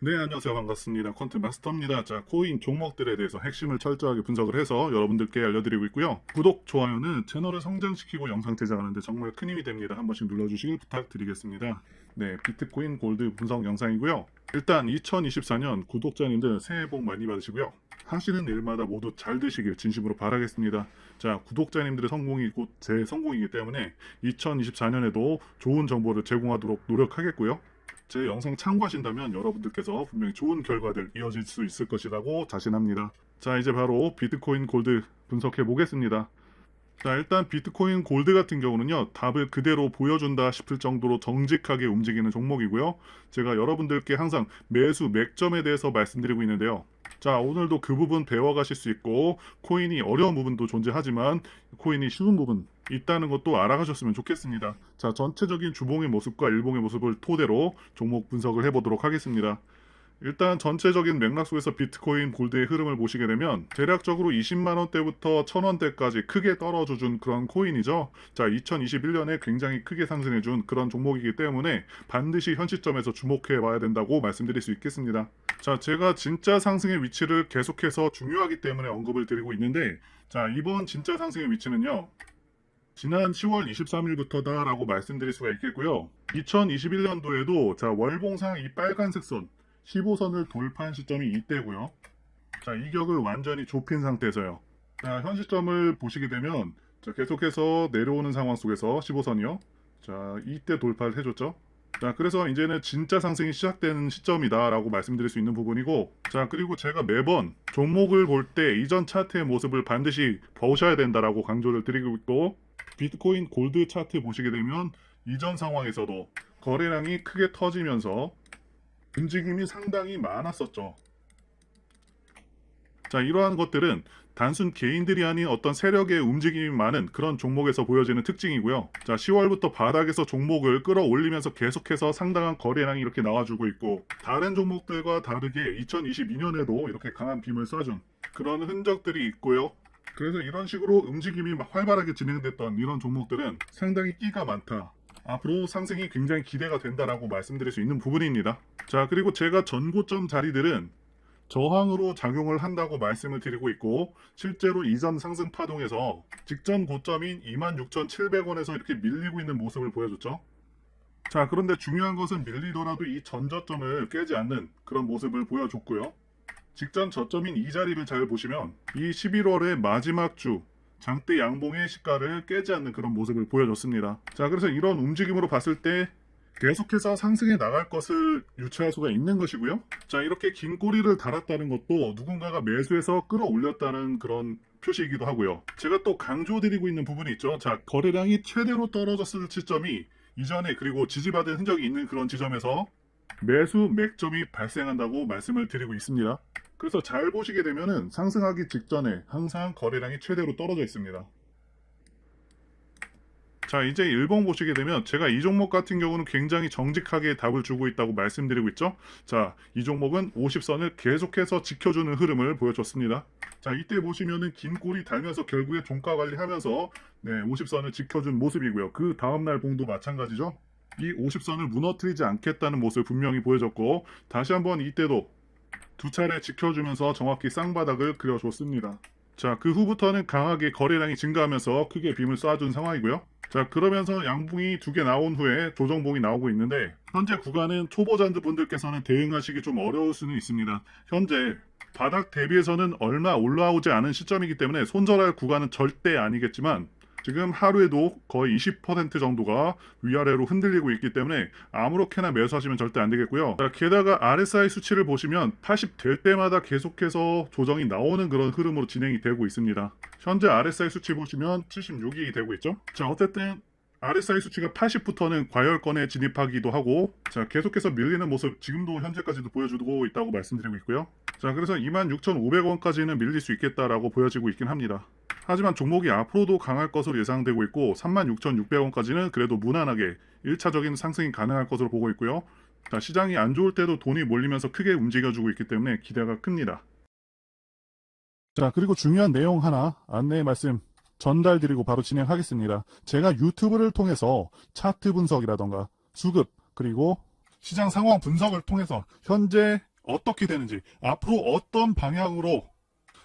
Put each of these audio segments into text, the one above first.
네, 안녕하세요. 반갑습니다. 콘트 마스터입니다. 자, 코인 종목들에 대해서 핵심을 철저하게 분석을 해서 여러분들께 알려드리고 있고요. 구독, 좋아요는 채널을 성장시키고 영상 제작하는데 정말 큰 힘이 됩니다. 한 번씩 눌러주시길 부탁드리겠습니다. 네, 비트코인 골드 분석 영상이고요. 일단 2024년 구독자님들 새해 복 많이 받으시고요. 하시는 일마다 모두 잘 되시길 진심으로 바라겠습니다. 자, 구독자님들의 성공이 곧 제 성공이기 때문에 2024년에도 좋은 정보를 제공하도록 노력하겠고요. 제 영상 참고하신다면 여러분들께서 분명히 좋은 결과들 이어질 수 있을 것이라고 자신합니다. 자, 이제 바로 비트코인 골드 분석해 보겠습니다. 자, 일단 비트코인 골드 같은 경우는요, 답을 그대로 보여준다 싶을 정도로 정직하게 움직이는 종목이고요. 제가 여러분들께 항상 매수 맥점에 대해서 말씀드리고 있는데요. 자, 오늘도 그 부분 배워가실 수 있고, 코인이 어려운 부분도 존재하지만, 코인이 쉬운 부분 있다는 것도 알아가셨으면 좋겠습니다. 자, 전체적인 주봉의 모습과 일봉의 모습을 토대로 종목 분석을 해보도록 하겠습니다. 일단 전체적인 맥락 속에서 비트코인 골드의 흐름을 보시게 되면 대략적으로 20만 원대부터 1000원대까지 크게 떨어져준 그런 코인이죠. 자, 2021년에 굉장히 크게 상승해준 그런 종목이기 때문에 반드시 현 시점에서 주목해 봐야 된다고 말씀드릴 수 있겠습니다. 자, 제가 진짜 상승의 위치를 계속해서 중요하기 때문에 언급을 드리고 있는데 자, 이번 진짜 상승의 위치는요. 지난 10월 23일부터다라고 말씀드릴 수가 있겠고요. 2021년도에도 자, 월봉상 이 빨간색 선 15선을 돌파한 시점이 이때고요. 자, 이 격을 완전히 좁힌 상태에서요. 자, 현 시점을 보시게 되면 자, 계속해서 내려오는 상황 속에서 15선이요. 자, 이때 돌파를 해줬죠. 자, 그래서 이제는 진짜 상승이 시작되는 시점이다라고 말씀드릴 수 있는 부분이고, 자, 그리고 제가 매번 종목을 볼 때 이전 차트의 모습을 반드시 보셔야 된다라고 강조를 드리고 있고, 비트코인 골드 차트 보시게 되면 이전 상황에서도 거래량이 크게 터지면서 움직임이 상당히 많았었죠. 자, 이러한 것들은 단순 개인들이 아닌 어떤 세력의 움직임이 많은 그런 종목에서 보여지는 특징이고요. 자, 10월부터 바닥에서 종목을 끌어올리면서 계속해서 상당한 거래량이 이렇게 나와주고 있고, 다른 종목들과 다르게 2022년에도 이렇게 강한 빔을 쏴준 그런 흔적들이 있고요. 그래서 이런 식으로 움직임이 막 활발하게 진행됐던 이런 종목들은 상당히 끼가 많다. 앞으로 상승이 굉장히 기대가 된다라고 말씀드릴 수 있는 부분입니다. 자, 그리고 제가 전고점 자리들은 저항으로 작용을 한다고 말씀을 드리고 있고 실제로 이전 상승 파동에서 직전 고점인 26,700원에서 이렇게 밀리고 있는 모습을 보여줬죠. 자, 그런데 중요한 것은 밀리더라도 이 전저점을 깨지 않는 그런 모습을 보여줬고요. 직전 저점인 이 자리를 잘 보시면 이 11월의 마지막 주 장대 양봉의 시가를 깨지 않는 그런 모습을 보여줬습니다. 자, 그래서 이런 움직임으로 봤을 때 계속해서 상승해 나갈 것을 유추할 수가 있는 것이고요. 자, 이렇게 긴 꼬리를 달았다는 것도 누군가가 매수해서 끌어올렸다는 그런 표시이기도 하고요. 제가 또 강조드리고 있는 부분이 있죠. 자, 거래량이 최대로 떨어졌을 시점이 이전에 그리고 지지받은 흔적이 있는 그런 지점에서 매수 맥점이 발생한다고 말씀을 드리고 있습니다. 그래서 잘 보시게 되면은 상승하기 직전에 항상 거래량이 최대로 떨어져 있습니다. 자, 이제 일봉 보시게 되면 제가 이 종목 같은 경우는 굉장히 정직하게 답을 주고 있다고 말씀드리고 있죠. 자, 이 종목은 50선을 계속해서 지켜주는 흐름을 보여줬습니다. 자, 이때 보시면은 긴 꼬리 달면서 결국에 종가 관리하면서 네, 50선을 지켜준 모습이고요. 그 다음날 봉도 마찬가지죠. 이 50선을 무너뜨리지 않겠다는 모습을 분명히 보여줬고 다시 한번 이때도 두 차례 지켜주면서 정확히 쌍바닥을 그려줬습니다. 자, 그 후부터는 강하게 거래량이 증가하면서 크게 빔을 쏴준 상황이고요. 자, 그러면서 양봉이 두 개 나온 후에 조정봉이 나오고 있는데 현재 구간은 초보자들 분들께서는 대응하시기 좀 어려울 수는 있습니다. 현재 바닥 대비해서는 얼마 올라오지 않은 시점이기 때문에 손절할 구간은 절대 아니겠지만 지금 하루에도 거의 20% 정도가 위아래로 흔들리고 있기 때문에 아무렇게나 매수하시면 절대 안 되겠고요. 자, 게다가 RSI 수치를 보시면 80 될 때마다 계속해서 조정이 나오는 그런 흐름으로 진행이 되고 있습니다. 현재 RSI 수치 보시면 76이 되고 있죠. 자, 어쨌든 RSI 수치가 80부터는 과열권에 진입하기도 하고 자 계속해서 밀리는 모습 지금도 현재까지도 보여주고 있다고 말씀드리고 있고요. 자 그래서 26,500원까지는 밀릴 수 있겠다라고 보여지고 있긴 합니다. 하지만 종목이 앞으로도 강할 것으로 예상되고 있고 36,600원까지는 그래도 무난하게 1차적인 상승이 가능할 것으로 보고 있고요. 자, 시장이 안 좋을 때도 돈이 몰리면서 크게 움직여주고 있기 때문에 기대가 큽니다. 자, 그리고 중요한 내용 하나 안내 말씀 전달드리고 바로 진행하겠습니다. 제가 유튜브를 통해서 차트 분석이라던가 수급 그리고 시장 상황 분석을 통해서 현재 어떻게 되는지 앞으로 어떤 방향으로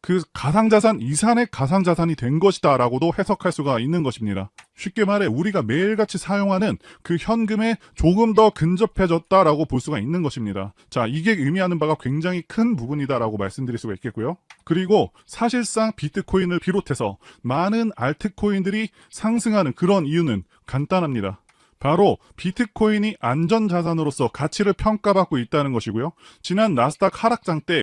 그 가상자산 이산의 가상자산이 된 것이다 라고도 해석할 수가 있는 것입니다. 쉽게 말해 우리가 매일같이 사용하는 그 현금에 조금 더 근접해졌다 라고 볼 수가 있는 것입니다. 자, 이게 의미하는 바가 굉장히 큰 부분이다 라고 말씀드릴 수가 있겠고요. 그리고 사실상 비트코인을 비롯해서 많은 알트코인들이 상승하는 그런 이유는 간단합니다. 바로 비트코인이 안전자산으로서 가치를 평가받고 있다는 것이고요. 지난 나스닥 하락장 때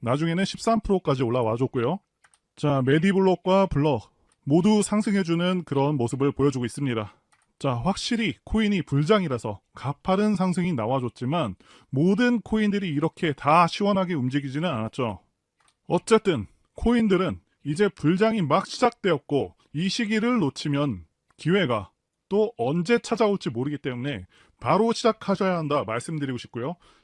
나중에는 13%까지 올라와 줬고요. 자, 메디블록과 블럭 모두 상승해주는 그런 모습을 보여주고 있습니다. 자, 확실히 코인이 불장이라서 가파른 상승이 나와줬지만 모든 코인들이 이렇게 다 시원하게 움직이지는 않았죠. 어쨌든 코인들은 이제 불장이 막 시작되었고 이 시기를 놓치면 기회가 또 언제 찾아올지 모르기 때문에 바로 시작하셔야 한다 말씀드리고 싶고요.